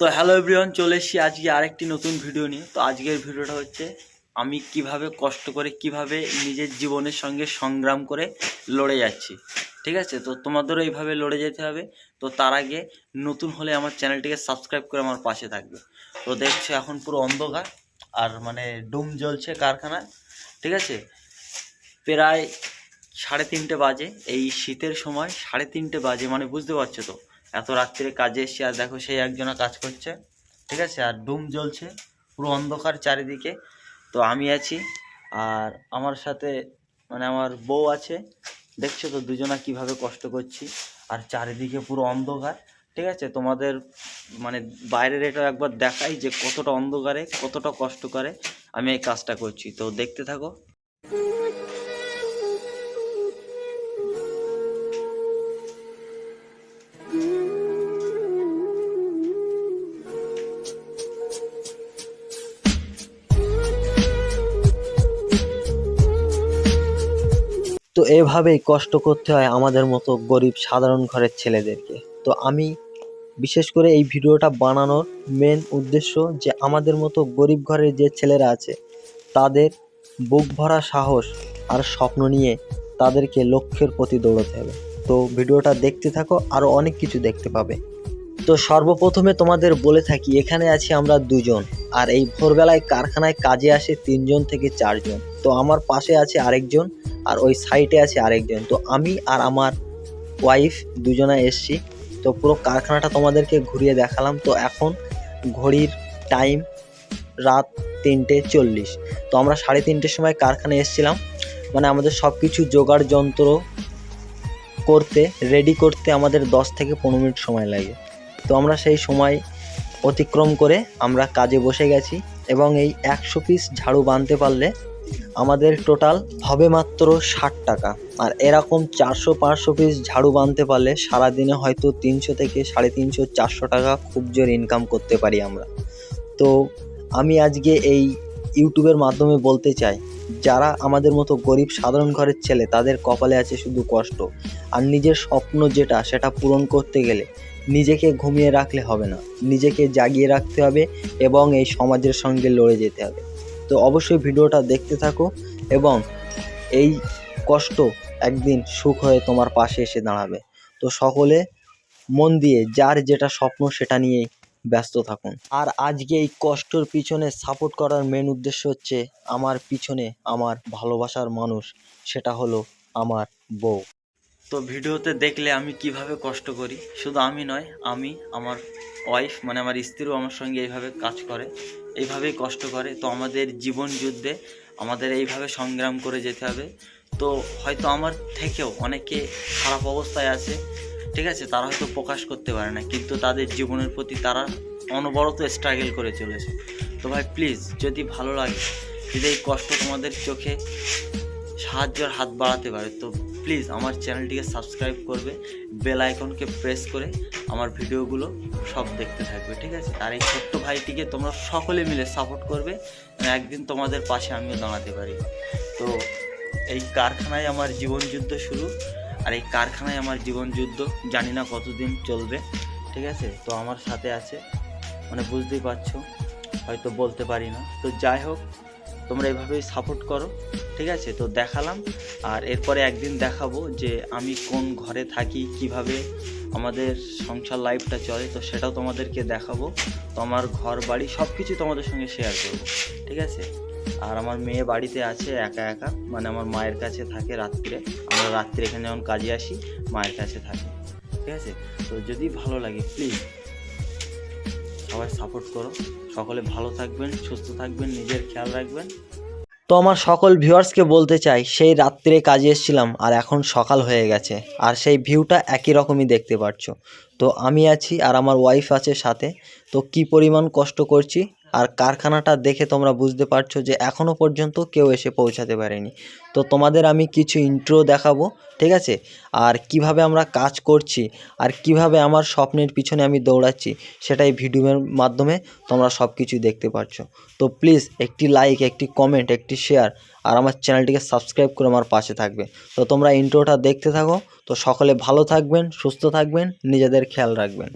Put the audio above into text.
তো hello everyone চলে এসেছি আজকে আরেকটি নতুন ভিডিও নিয়ে। তো আজকের ভিডিওটা হচ্ছে, আমি কীভাবে কষ্ট করে, কীভাবে নিজের জীবনের সঙ্গে সংগ্রাম করে লড়ে যাচ্ছি। ঠিক আছে? তো তোমাদেরও এইভাবে লড়ে যেতে হবে। তো তার আগে নতুন হলে আমার চ্যানেলটিকে সাবস্ক্রাইব করে আমার পাশে থাকবে। তো দেখছ এখন পুরো অন্ধকার, আর মানে ডুম জ্বলছে কারখানায় ঠিক আছে? প্রায় সাড়ে তিনটে বাজে। এই শীতের সময় সাড়ে তিনটে বাজে মানে বুঝতে পারছ তো? এত রাত্রে কাজে এসছে আর দেখো সেই একজনা কাজ করছে, ঠিক আছে? আর ডুম জ্বলছে, পুরো অন্ধকার চারিদিকে। তো আমি আছি, আর আমার সাথে মানে আমার বউ আছে। দেখছ তো দুজনা কীভাবে কষ্ট করছি। আর চারিদিকে পুরো অন্ধকার, ঠিক আছে? তোমাদের মানে বাইরের এটা একবার দেখাই যে কতটা অন্ধকারে, কতটা কষ্ট করে আমি এই কাজটা করছি। তো দেখতে থাকো। তো এভাবেই কষ্ট করতে হয় আমাদের মতো গরিব সাধারণ ঘরের ছেলেদেরকে। তো আমি বিশেষ করে এই ভিডিওটা বানানোর মেন উদ্দেশ্য যে আমাদের মতো গরিব ঘরের যে ছেলেরা আছে, তাদের বুক ভরা সাহস আর স্বপ্ন নিয়ে তাদেরকে লক্ষ্যের প্রতি দৌড়তে হবে। তো ভিডিওটা দেখতে থাকো আরও অনেক কিছু দেখতে পাবে। তো সর্বপ্রথমে তোমাদের বলে থাকি, এখানে আছি আমরা দুজন, আর এই ভোরবেলায় কারখানায় কাজে আসে তিনজন থেকে চারজন। তো আমার পাশে আছে আরেকজন আর ওই সাইটে আছে আরেকজন। তো আমি আর আমার ওয়াইফ দুজনে এসছি। তো পুরো কারখানাটা তোমাদেরকে ঘুরিয়ে দেখালাম। তো এখন ঘড়ির টাইম রাত তিনটে চল্লিশ। তো আমরা সাড়ে তিনটের সময় কারখানায় এসেছিলাম। মানে আমাদের সব কিছু জোগাড় যন্ত্র করতে রেডি করতে আমাদের দশ থেকে পনেরো মিনিট সময় লাগে। তো আমরা সেই সময় অতিক্রম করে আমরা কাজে বসে গেছি। এবং এই একশো পিস ঝাড়ু বাঁধতে পারলে আমাদের টোটাল হবে মাত্র ষাট টাকা। আর এরকম চারশো পাঁচশো পিস ঝাড়ু বাঁধতে পারলে সারাদিনে হয়তো তিনশো থেকে সাড়ে তিনশো, চারশো টাকা খুব জোর ইনকাম করতে পারি আমরা। তো আমি আজকে এই ইউটিউবের মাধ্যমে বলতে চাই, যারা আমাদের মতো গরিব সাধারণ ঘরের ছেলে, তাদের কপালে আছে শুধু কষ্ট। আর নিজের স্বপ্ন যেটা, সেটা পূরণ করতে গেলে নিজেকে ঘুমিয়ে রাখলে হবে না। নিজেকে জাগিয়ে রাখতে হবে এবং এই সমাজের সঙ্গে লড়ে যেতে হবে। তো অবশ্যই ভিডিওটা দেখতে থাকো এবং এই কষ্ট একদিন সুখ হয়ে তোমার পাশে এসে দাঁড়াবে। তো সকলে মন দিয়ে যার যেটা স্বপ্ন সেটা নিয়েই ব্যস্ত থাকুন। আর আজকে এই কষ্টর পিছনে সাপোর্ট করার মেন উদ্দেশ্য হচ্ছে আমার পিছনে আমার ভালোবাসার মানুষ, সেটা হলো আমার বউ। তো ভিডিওতে দেখলে আমি কীভাবে কষ্ট করি? শুধু আমি নয়, আমি, আমার ওয়াইফ মানে আমার স্ত্রীও আমার সঙ্গে এইভাবে কাজ করে, এইভাবেই কষ্ট করে। তো আমাদের জীবন যুদ্ধে আমাদের এইভাবে সংগ্রাম করে যেতে হবে। তো হয়তো আমার থেকেও অনেকে খারাপ অবস্থায় আছে, ঠিক আছে? তারা হয়তো প্রকাশ করতে পারে না, কিন্তু তাদের জীবনের প্রতি তারা অনবরত স্ট্রাগল করে চলেছে। তো ভাই প্লিজ যদি ভালো লাগে, যদি এই কষ্ট তোমাদের চোখে সাহায্যের হাত বাড়াতে পারে, তো প্লিজ আমার চ্যানেলটিকে সাবস্ক্রাইব করবে, বেল আইকনকে প্রেস করে আমার ভিডিওগুলো সব দেখতে থাকবে, ঠিক আছে? আর এই ছোট্ট ভাইটিকে তোমরা সকলে মিলে সাপোর্ট করবে একদিন তোমাদের পাশে আমিও দাঁড়াতে পারি। তো এই কারখানায় আমার জীবন যুদ্ধ শুরু, আর এই কারখানায় আমার জীবন যুদ্ধ জানি না কতদিন চলবে, ঠিক আছে? তো আমার সাথে আছে মানে বুঝতেই পারছ, হয়তো বলতে পারি না। তো যাই হোক তোমরা এভাবেই সাপোর্ট করো, ঠিক আছে? তো দেখালাম। আর এরপরে একদিন দেখাবো যে আমি কোন ঘরে থাকি, কীভাবে আমাদের সংসার লাইফটা চলে, তো সেটাও তোমাদেরকে দেখাবো। তো আমার ঘর, বাড়ি সব কিছু তোমাদের সঙ্গে শেয়ার করব, ঠিক আছে? আর আমার মেয়ে বাড়িতে আছে, একা একা। মানে আমার মায়ের কাছে থাকে রাত্রে। আমরা রাত্রে এখানে যখন কাজে আসি, মায়ের কাছে থাকি, ঠিক আছে? তো যদি ভালো লাগে প্লিজ সবাই সাপোর্ট করো। সকলে ভালো থাকবেন, সুস্থ থাকবেন, নিজের খেয়াল রাখবেন। তো আমার সকল ভিউয়ার্সকে বলতে চাই, সেই রাত্রে কাজে এসেছিলাম আর এখন সকাল হয়ে গেছে আর সেই ভিউটা একই রকমই দেখতে পাচ্ছ তো আমি আছি আর আমার ওয়াইফ আছে সাথে। তো কি পরিমাণ কষ্ট করছি? আর কারখানাটা দেখে তোমরা বুঝতে পারছ যে এখনও পর্যন্ত কেউ এসে পৌঁছাতে পারেনি। তো তোমাদের আমি কিছু ইন্ট্রো দেখাবো, ঠিক আছে? আর কীভাবে আমরা কাজ করছি, আর কীভাবে আমার স্বপ্নের পিছনে আমি দৌড়াচ্ছি, সেটাই ভিডিওর মাধ্যমে তোমরা সব কিছু দেখতে পারছ। তো প্লিজ একটি লাইক একটি কমেন্ট একটি শেয়ার আর আমার চ্যানেলটিকে সাবস্ক্রাইব করে আমার পাশে থাকবে। তো তোমরা ইন্ট্রোটা দেখতে থাকো, তো সকলে ভালো থাকবেন, সুস্থ থাকবেন, নিজেদের খেয়াল রাখবেন।